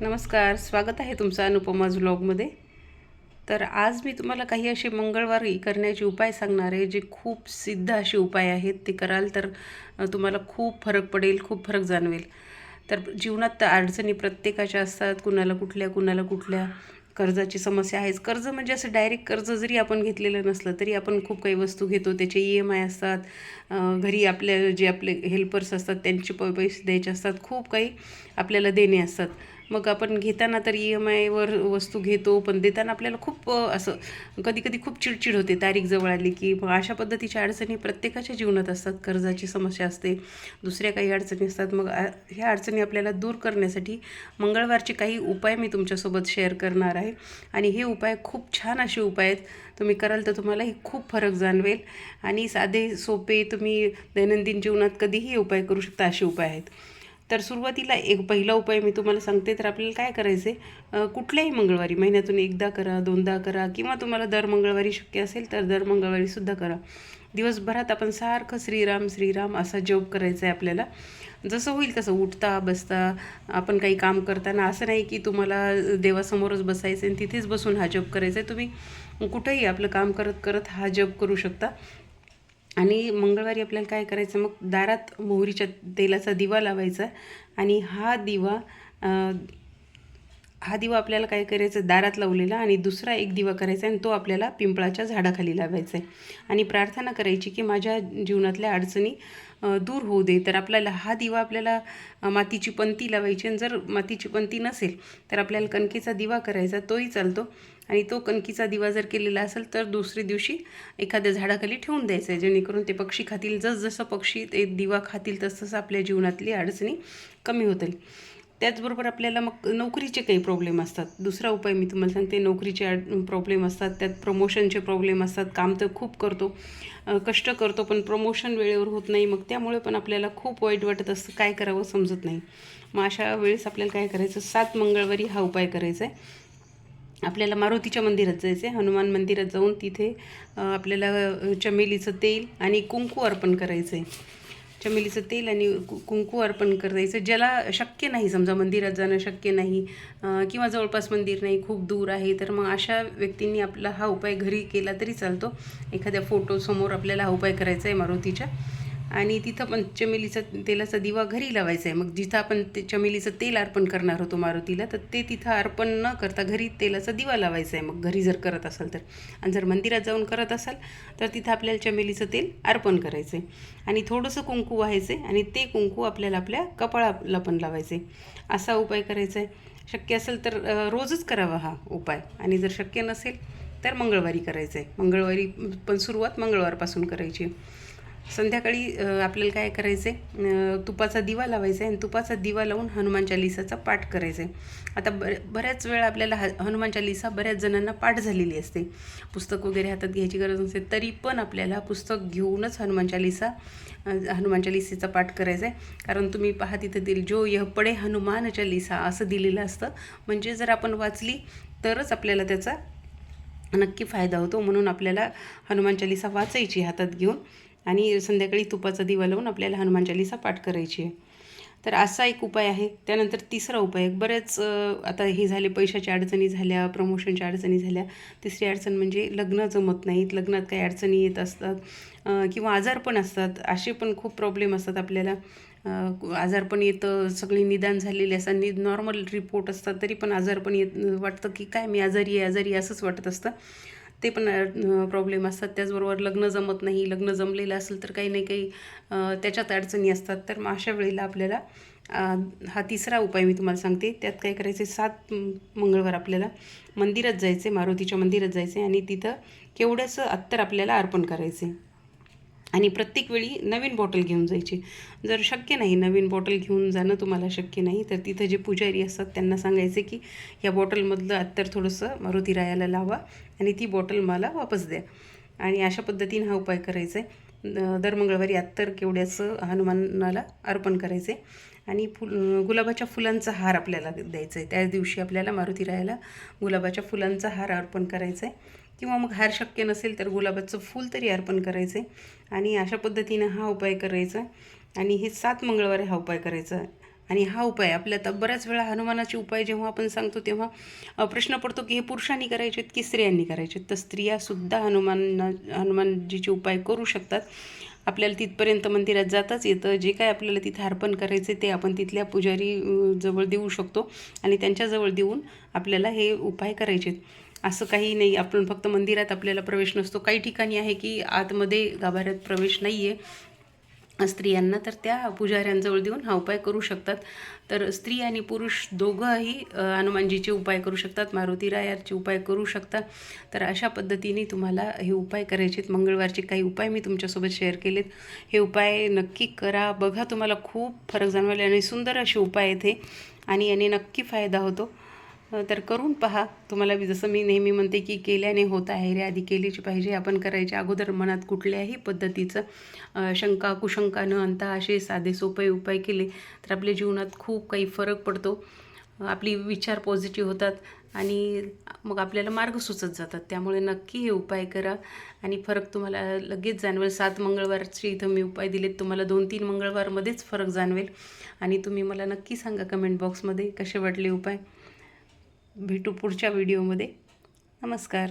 नमस्कार स्वागत आहे तुमचं अनुपमाज व्लॉगमध्ये तर आज मी तुम्हाला काही असे मंगळवारी करण्याचे उपाय सांगणार आहे जे खूप सिद्ध असे उपाय आहेत. ते कराल तर तुम्हाला खूप फरक पडेल खूप फरक जाणवेल. तर जीवनात तर अडचणी प्रत्येकाच्या असतात कुणाला कुठल्या कुणाला कुठल्या कर्जाची समस्या आहेच कर्ज म्हणजे असं डायरेक्ट कर्ज जरी आपण घेतलेलं नसलं तरी आपण खूप काही वस्तू घेतो. त्याचे ई एम आय असतात घरी आपल्या जे आपले हेल्पर्स असतात त्यांचे प पैसे द्यायचे असतात. खूप काही आपल्याला देणे असतात. मग आपण घेताना तर ई एम आयवर वस्तू घेतो पण देताना आपल्याला खूप असं कधी कधी खूप चिडचिड होते. तारीख जवळ आली की मग अशा पद्धतीच्या अडचणी प्रत्येकाच्या जीवनात असतात. कर्जाची समस्या असते दुसऱ्या काही अडचणी असतात. मग ह्या अडचणी आपल्याला दूर करण्यासाठी मंगळवारचे काही उपाय मी तुमच्यासोबत शेअर करणार आहे. आणि हे उपाय खूप छान असे उपाय आहेत. तुम्ही कराल तर तुम्हालाही खूप फरक जाणवेल. आणि साधे सोपे तुम्ही दैनंदिन जीवनात कधीही उपाय करू शकता असे उपाय आहेत. तर सुरुवातीला एक पहिला उपाय मी तुम्हाला सांगते तर आपल्याला काय करायचे कुठल्याही मंगळवारी महिन्यातून एकदा करा दोनदा करा किंवा तुम्हाला दर मंगळवारी शक्य असेल तर दर मंगळवारीसुद्धा करा. दिवसभरात आपण सारखं श्रीराम श्रीराम असा जप करायचा आहे आपल्याला. जसं होईल तसं उठता बसता आपण काही काम करताना असं नाही की तुम्हाला देवासमोरच बसायचं आणि तिथेच बसून हा जप करायचा आहे तुम्ही कुठेही आपलं काम करत करत हा जप करू शकता. आणि मंगळवारी आपल्याला काय करायचं? मग दारात मोहरीच्या तेलाचा दिवा लावायचा आणि हा दिवा हा दिवा आपल्याला काय करायचं? दारात लावलेला आणि दुसरा एक दिवा करायचा आणि तो आपल्याला पिंपळाच्या झाडाखाली लावायचा आहे. आणि प्रार्थना करायची की माझ्या जीवनातल्या अडचणी दूर होऊ दे. तर आपल्याला हा दिवा आपल्याला मातीची पंती लावायची आणि जर मातीची पंती नसेल तर आपल्याला कणकेचा दिवा करायचा तोही चालतो. आणि तो कणकीचा दिवा जर केलेला असेल तर दुसऱ्या दिवशी एखाद्या झाडाखाली ठेवून द्यायचं आहे. जेणेकरून ते पक्षी खातील. जसजसं पक्षी ते दिवा खातील तसतसं आपल्या जीवनातली अडचणी कमी होतील. त्याचबरोबर आपल्याला मग नोकरीचे काही प्रॉब्लेम असतात. दुसरा उपाय मी तुम्हाला सांगते नोकरीचे प्रॉब्लेम असतात. त्यात प्रमोशनचे प्रॉब्लेम असतात. काम तर खूप करतो. कष्ट करतो पण प्रमोशन वेळेवर होत नाही. मग त्यामुळे पण आपल्याला खूप वाईट वाटत असतं काय करावं समजत नाही. मग अशा वेळेस आपल्याला काय करायचं? सात मंगळवारी हा उपाय करायचा आहे. आपल्याला मारुतीच्या मंदिरात जायचं आहे हनुमान मंदिरात जाऊन तिथे आपल्याला चमेलीचं तेल आणि कुंकू अर्पण करायचं आहे चमेलीचं तेल आणि कु- कुंकू अर्पण करायचं ज्याला शक्य नाही समजा मंदिरात जाणं शक्य नाही किंवा जवळपास मंदिर नाही खूप दूर आहे तर मग अशा व्यक्तींनी आपला हा उपाय घरी केला तरी चालतो. एखाद्या फोटोसमोर आपल्याला हा उपाय करायचा आहे मारुतीच्या. आणि तिथं पण चमेलीचा तेलाचा दिवा घरी लावायचा आहे मग जिथं आपण ते चमेलीचं तेल अर्पण करणार होतो मारुतीला तर ते तिथं अर्पण न करता घरी तेलाचा दिवा लावायचा आहे मग घरी जर करत असाल तर. आणि जर मंदिरात जाऊन करत असाल तर तिथं आपल्याला चमेलीचं तेल अर्पण करायचं आहे आणि थोडंसं कुंकू व्हायचं आहे आणि ते कुंकू आपल्याला आपल्या कपाळाला पण लावायचं आहे असा उपाय करायचा आहे शक्य असेल तर रोजच करावा हा उपाय. आणि जर शक्य नसेल तर मंगळवारी करायचं आहे मंगळवारी पण सुरुवात मंगळवारपासून करायची. आहे संध्याकाळी आपल्याला काय करायचं आहे तुपाचा दिवा लावायचा आहे आणि तुपाचा दिवा लावून हनुमान चालिसाचा पाठ करायचा आहे. आता ब बऱ्याच वेळा आपल्याला ह हनुमान चालिसा बऱ्याच जणांना पाठ झालेली असते. पुस्तक वगैरे हातात घ्यायची गरज नसते तरी पण आपल्याला पुस्तक घेऊनच हनुमान चालिसा हनुमान चालिसेचा पाठ करायचा आहे. कारण तुम्ही पहा तिथं दिल जो यह पडे हनुमान चालिसा असं दिलेलं असतं. म्हणजे जर आपण वाचली तरच आपल्याला त्याचा नक्की फायदा होतो. म्हणून आपल्याला हनुमान चालिसा वाचायची हातात घेऊन. आणि संध्याकाळी तुपाचा दिवा लावून आपल्याला हनुमान चालिसा पाठ करायची आहे. तर असा एक उपाय आहे. त्यानंतर तिसरा उपाय बरेच आता हे झाले पैशाच्या अडचणी झाल्या प्रमोशनच्या अडचणी झाल्या. तिसरी अडचण म्हणजे लग्न जमत नाहीत. लग्नात काही अडचणी येत असतात किंवा आजार पण असतात. असे पण खूप प्रॉब्लेम असतात आपल्याला. आजार पण येतं. सगळी निदान झालेली असतात. नि नॉर्मल रिपोर्ट असतात. तरी पण आजार पण येत वाटतं की काय मी आजारी आहे आजारी असंच वाटत असतं. ते पण प्रॉब्लेम असतात. त्याचबरोबर लग्न जमत नाही लग्न जमलेलं असेल तर काही नाही काही त्याच्यात अडचणी असतात. तर मग अशा वेळेला आपल्याला हा तिसरा उपाय मी तुम्हाला सांगते. त्यात काय करायचे सात मंगळवार आपल्याला मंदिरात जायचे मारुतीच्या मंदिरात जायचे आणि तिथं केवढंसं अत्तर आपल्याला अर्पण करायचे आणि प्रत्येक वेळी नवीन बॉटल घेऊन जायची. जर शक्य नाही नवीन बॉटल घेऊन जाणं तुम्हाला शक्य नाही तर तिथं जे पुजारी असतात त्यांना सांगायचे की या बॉटलमधलं अत्तर थोडंसं मारुती रायाला लावा आणि ती बॉटल मला वापस द्या. आणि अशा पद्धतीने हा उपाय करायचा आहे दर मंगळवारी अत्तर केवड्याचं हनुमानाला अर्पण करायचे आणि फुल गुलाबाच्या फुलांचा हार आपल्याला द्यायचा आहे त्याच दिवशी आपल्याला मारुती रायाला गुलाबाच्या फुलांचा हार अर्पण करायचा आहे किंवा मग हार शक्य नसेल तर गुलाबाचं फूल तरी अर्पण करायचं. आहे आणि अशा पद्धतीनं हा उपाय करायचा. आणि हे सात मंगळवारी हा उपाय करायचा. आणि हा उपाय आपल्या तर बऱ्याच वेळा हनुमानाचे उपाय जेव्हा आपण सांगतो तेव्हा प्रश्न पडतो की हे पुरुषांनी करायचे आहेत की स्त्रियांनी करायचे आहेत? तर स्त्रियासुद्धा हनुमान हनुमानजीचे उपाय करू शकतात. आपल्याला तिथपर्यंत मंदिरात जाताच येतं. जे काय आपल्याला तिथे अर्पण करायचे ते आपण तिथल्या पुजारी जवळ देऊ शकतो. आणि त्यांच्याजवळ देऊन आपल्याला हे उपाय करायचे आहेत. असं काही नाही. आपण फक्त मंदिरात आपल्याला प्रवेश नसतो. काही ठिकाणी आहे की आतमध्ये गाभाऱ्यात प्रवेश नाही आहे स्त्रियांना तर त्या पुजाऱ्यांजवळ देऊन हा उपाय करू शकतात. तर स्त्री आणि पुरुष दोघंही हनुमानजीचे उपाय करू शकतात. मारुती रायाचे उपाय करू शकतात तर अशा पद्धतीने तुम्हाला हे उपाय करायचे आहेत. मंगळवारचे काही उपाय मी तुमच्यासोबत शेअर केलेत. हे उपाय नक्की करा. बघा तुम्हाला खूप फरक जाणवले आणि सुंदर असे उपाय आहेत हे. आणि याने नक्की फायदा होतो. तर करून पहा. तुम्हाला जसं मी नेहमी म्हणते की केल्याने होत आहे रे आधी केलीच पाहिजे. आपण करायच्या अगोदर मनात कुठल्याही पद्धतीचं शंका कुशंका न आणता असे साधे सोपे उपाय केले तर आपल्या जीवनात खूप काही फरक पडतो. आपली विचार पॉझिटिव्ह होतात आणि मग आपल्याला मार्ग सुचत जातात. त्यामुळे नक्की हे उपाय करा आणि फरक तुम्हाला लगेच जाणवेल. सात मंगळवारचे इथं मी उपाय दिलेत. तुम्हाला दोन तीन मंगळवारमध्येच फरक जाणवेल. आणि तुम्ही मला नक्की सांगा कमेंट बॉक्समध्ये कसे वाटले उपाय. भेटू पुढच्या व्हिडिओमध्ये. नमस्कार.